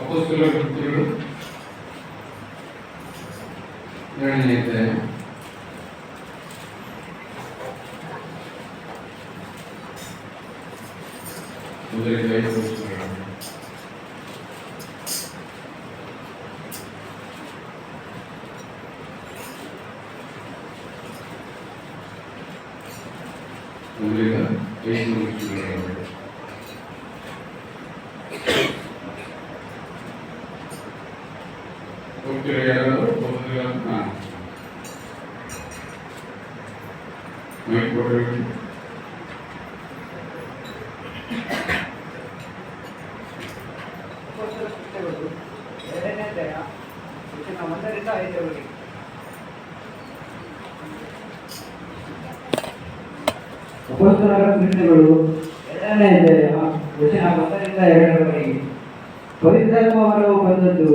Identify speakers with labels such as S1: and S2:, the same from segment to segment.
S1: అపోస్తుల కృతులు ఏడనే అధ్యాయం మొదటి ఐదు వస్తున్నాడు ముందుగా వేసిన ವಚನಗಳು. ಹೋಗ್ತೀರಾ ಯಾರಾದರೂ ಹೋಗೋದಿಲ್ಲ ಅಂತ ನಾನು ಮೈಕ್ ಕೊಡ್ರಿ
S2: ಅಪೊಸ್ತಲ ಕೃತ್ಯಗಳು ಎರಡನೇ ಅಧ್ಯಾಯ ವಚನ ಒಂದರಿಂದ ಐದರವರೆಗೆ ಪವಿತ್ರಾತ್ಮವರು ಬಂದದ್ದು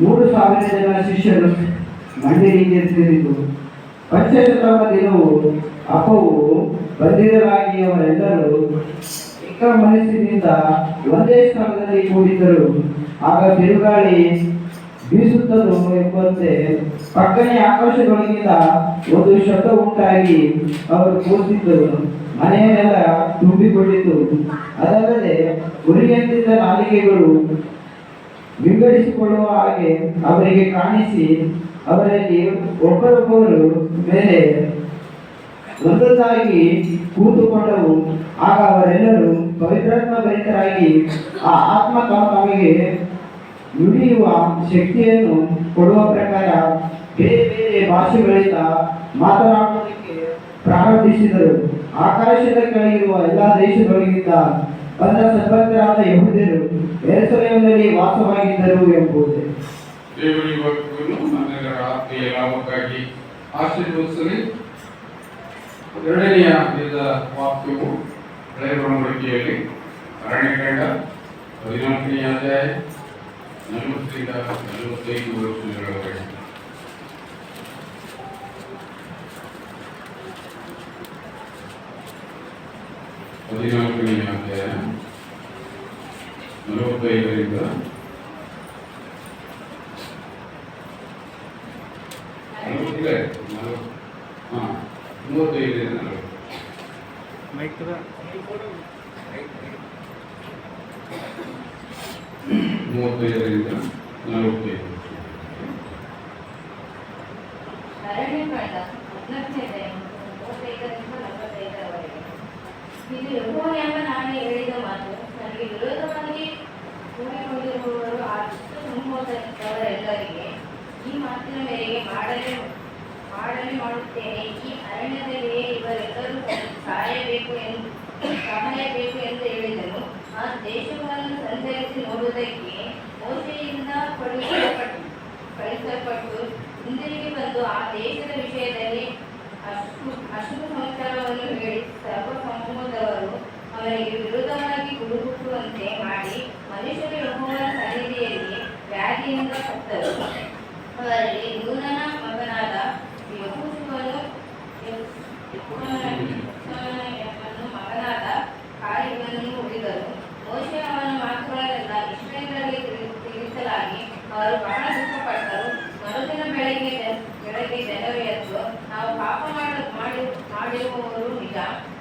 S2: ಮೂರು ಸಾವಿರ ಜನ ಶಿಷ್ಯರು ಮಂಡಳಿಗೆ ಸೇರಿತು ಪಂಚಶತಮ ದಿನವು ಅಪವು ಬಂದಿರಲಾಗಿ ಅವರೆಲ್ಲರೂ ಮನಸ್ಸಿನಿಂದ ಒಂದೇ ಸ್ಥಳದಲ್ಲಿ ಕೂಡಿದ್ದರು. ಆಗ ಬಿರುಗಾಳಿ ಬೀಸುತ್ತದೋ ಎಂಬಂತೆ ಪಕ್ಕನೆ ಆಕಾಶದೊಳಗಿಂದ ಒಂದು ಶಬ್ದ ಉಂಟಾಗಿ ಅವರು ಕೂತಿದ್ದರು. ಮನೆಯನ್ನೆಲ್ಲ ತುಂಬಿಕೊಂಡಿತು ಅದಲ್ಲದೆ ಉರಿಯಂತಿದ್ದ ನಾಲಿಗೆಗಳು ವಿಂಗಡಿಸಿಕೊಳ್ಳುವ ಹಾಗೆ ಅವರಿಗೆ ಕಾಣಿಸಿ ಅವರಲ್ಲಿ ಒಬ್ಬರೊಬ್ಬರು ಮೇಲೆ ಒಂದೊಂದಾಗಿ ಕೂತುಕೊಂಡವು. ಆಗ ಅವರೆಲ್ಲರೂ ಪವಿತ್ರಾತ್ಮ ಭರಿತರಾಗಿ ಆ ಆತ್ಮ ತಮಗೆ ನುಡಿಯುವ ಶಕ್ತಿಯನ್ನು ಕೊಡುವ ಪ್ರಕಾರ ಬೇರೆ ಬೇರೆ ಭಾಷೆಗಳಿಂದ ಮಾತನಾಡುವುದಕ್ಕೆ ಪ್ರಾರಂಭಿಸಿದರು. ಆಕಾಶದ ಕೆಳಗಿರುವ ಎಲ್ಲ ದೇಶದೊಳಗಿಂದ ಬಂದ ಸಂಬಂಧರಾದ ಯಹೂದ್ಯರು ಎರಸಲೇಮಿನಲ್ಲಿ ವಾಸವಾಗಿದ್ದರು ಎಂಬುದೇ.
S1: ದೇವರ ವಾಕ್ಯವನ್ನು ನನ್ನೆಲ್ಲರ ಆತ್ಮೀಯ ಲಾಭಕ್ಕಾಗಿ. ಆಶೀರ್ವದಿಸಲಿ. ಎರಡನೆಯ ದಿನದ ವಾಕ್ಯವು ಹಳೆಯ ಒಡಂಬಡಿಕೆಯಲ್ಲಿ ಅರಣ್ಯಕಾಂಡ ಹದಿನಾಲ್ಕನೇ ಅಧ್ಯಾಯ, ನಲವತ್ತರಿಂದ ನಲವತ್ತೈದು ಹದಿನಾಲ್ಕನೇ ಅಧ್ಯಾಯ ನಲವತ್ತೈದರಿಂದ ನಲವತ್ತಿದೆ ನಲವತ್ತು ಹಾಂ ಮೂವತ್ತೈದರಿಂದ ನಲವತ್ತು. ಮೂವತ್ತೈದರಿಂದ
S3: ಈ ಮಾತಿನ ಮೇರೆಗೆ ಮಾಡಲೇ ಮಾಡಲೇ ಮಾಡುತ್ತೇನೆ. ಈ ಅರಣ್ಯದಲ್ಲಿಯೇ ಇವರೆಲ್ಲರೂ ಸಾಯಬೇಕು ಎಂದು ಸಾಯಬೇಕು ಎಂದು ಹೇಳಿದರು ಆ ದೇಶವನ್ನು ಸಂಚರಿಸಿ ನೋಡುವುದಕ್ಕೆ ಮೋಶೆಯಿಂದ ಕಳುಹಿಸಲ್ಪಟ್ಟು ಕಳಿಸಲ್ಪಟ್ಟು ಹಿಂದಿರುಗಿ ಬಂದು ಆ ದೇಶದ ವಿಷಯದಲ್ಲಿ ಅಶು ಅಶುಭ ಸಮಾಚಾರವನ್ನು ಹೇಳಿ ಸರ್ವ ಸಮೂಹದವರು ಅವರಿಗೆ ವಿರುದ್ಧವಾಗಿ ಗುಡುಗುಟ್ಟುವಂತೆ ಮಾಡಿ ಮನುಷ್ಯರು ಯಹೋವನ ಸನ್ನಿಧಿಯಲ್ಲಿ ವ್ಯಾಧಿಯಿಂದ ಸತ್ತರು. ಅವರಲ್ಲಿ ನೂನನ ಮಗನಾದ ಯೆಹೋವನ ಮಗನಾದ ಕಾರ್ಯವನ್ನು ಹುಡುಗರು ಮೋಶೆ ಅವನ ಮಾತುಗಳನ್ನೆಲ್ಲ ಇಸ್ರಾಯೇಲರಿಗೆ ತಿಳಿ- ತಿಳಿಸಲಾಗಿ ಅವರು ಬಹಳ ದುಃಖಪಟ್ಟರು. ಮರುದಿನ ಬೆಳಗ್ಗೆ ಬೆಳಗ್ಗೆ ಜನರು ಎದ್ದು, ನಾವು ಪಾಪ ಮಾಡ, ಮಾಡಿ, ಮಾಡಿರುವವರು ನಿಜ.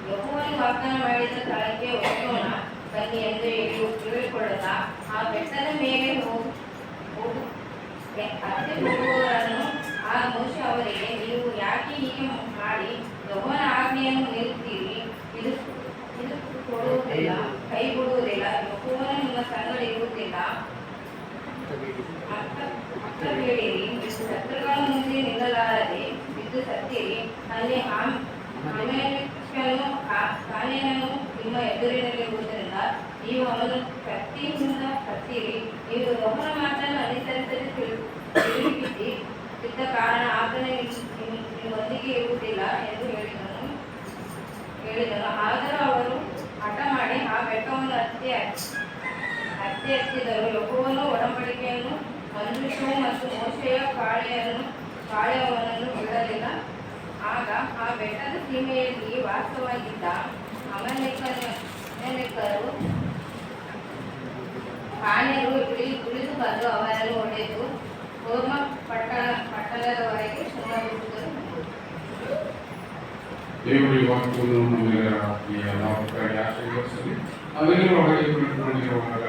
S3: ಯೆಹೋವನು ವಾಗ್ದಾನ ಮಾಡಿದ ಸ್ಥಳಕ್ಕೆ ಹೋಗೋಣ, ಬನ್ನಿ ಎಂದು ಹೇಳಿ ಹೇಳಿಕೊಳ್ಳುತ್ತಾ ಆ ಬೆಟ್ಟದ ಮೇಲೆ ಹೋಗು ಅತ್ತೆ ಆ ಮನುಷ್ಯ ಅವರಿಗೆ ನೀವು ಯಾಕೆ ಹೀಗೆ ಮಾಡಿ ಯೆಹೋವನ ಆಜ್ಞೆಯನ್ನು ನಿರುತ್ತೀರಿ ಇದು ಇದು ಕೊಡುವುದಿಲ್ಲ ಕೈ ಬಿಡುವುದಿಲ್ಲ ಯೆಹೋವನು ನಿಮ್ಮ ಸಂಗಡ ಇರುವುದಿಲ್ಲ. ಅಕ್ಕಬೇಡಿರಿ ಶತ್ರುಗಳ ಮುಂದೆ ನಿಲ್ಲಲಾರದೆ ಬಿದ್ದು ಸತ್ತಿರಿ. ಅಲ್ಲಿ ಆಮ್- ಅಮೇರಿಕನು ಕಾ- ನಿಮ್ಮ ನಿಮ್ಮ ಎದುರಿನಲ್ಲಿರುವುದರಿಂದ ನೀವು ಅವನು ಕತ್ತಿಯಿಂದ ಕತ್ತಿರಿ ನೀವು ಯೆಹೋವನ ಮಾತನ್ನು ಅನುಸರಿಸಲು ತಿಳು- ತಿರುಗಿಸಿ ಇದ್ದ ಕಾರಣ ಆತನೇ ನಿಮ್- ನಿಮ್- ನಿಮ್ಮೊಂದಿಗೆ ಇರುವುದಿಲ್ಲ ಎಂದು ಹೇಳಿದನು. ಹೇಳಿದನು. ಆದರೂ ಅವರು ಹಠ ಮಾಡಿ ಆ ಬೆಟ್ಟವನ್ನು ಹತ್ತಿ ಹತ್ತಿ ಹತ್ತಿದರು. ಯೆಹೋವನು ಒಡಂಬಡಿಕೆಯನ್ನು ಮಂಜುಷು ಮತ್ತು ಮೋಶೆಯ ಕಾಳೆಯನ್ನು ಕಾಳೆಯವನನ್ನು ಬಿಡಲಿಲ್ಲ. ಆಗ ಆ ಬೆಟ್ಟದ ಸೀಮೆಯಲ್ಲಿ ವಾಸವಾಗಿದ್ದ ಅಮಲೇಕನ ಅಮಲೇಕರು ಕಾನ್ಯರು ಇಳಿ ಇಳಿದು ಬಂದು ಅವರನ್ನು ಹೊಡೆದು ಹೋಮ ಪಟ್ಟಣ ಪಟ್ಟಣದವರೆಗೆ ಸುಮ್ಮನಿಸುವುದನ್ನು
S1: ದೇವರು ಈ ವಾಕ್ಯವನ್ನು ನಮ್ಮೆಲ್ಲರ ಈ ನಾವು ಆಶೀರ್ವದಿಸಲಿ ನಾವೆಲ್ಲರೂ ಹೊರಗೆ ಕುಳಿತುಕೊಂಡಿರುವಾಗ